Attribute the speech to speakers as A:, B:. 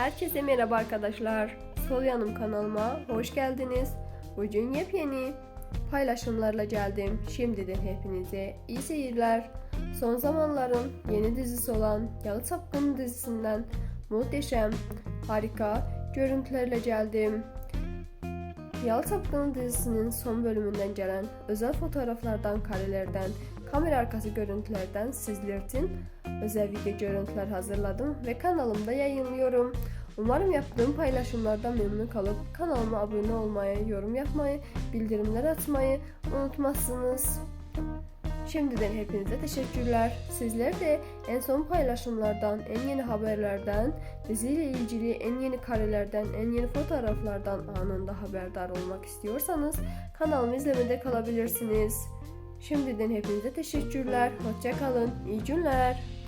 A: Herkese merhaba arkadaşlar. Sol yanım kanalıma hoş geldiniz. Bugün yepyeni paylaşımlarla geldim. Şimdiden hepinize iyi seyirler. Son zamanların yeni dizisi olan Yalı Çapkını dizisinden muhteşem, harika görüntülerle geldim. Yalı Çapkını dizisinin son bölümünden gelen özel fotoğraflardan, karelerden, kamera arkası görüntülerden sizler için özel video görüntüler hazırladım ve kanalımda yayınlıyorum. Umarım yaptığım paylaşımlardan memnun kalıp kanalıma abone olmayı, yorum yapmayı, bildirimler açmayı unutmazsınız. Şimdiden hepinize teşekkürler. Sizler de en son paylaşımlardan, en yeni haberlerden, diziyle ilgili en yeni karelerden, en yeni fotoğraflardan anında haberdar olmak istiyorsanız kanalımı izlemede kalabilirsiniz. Şimdiden hepinize teşekkürler. Hoşça kalın. İyi günler.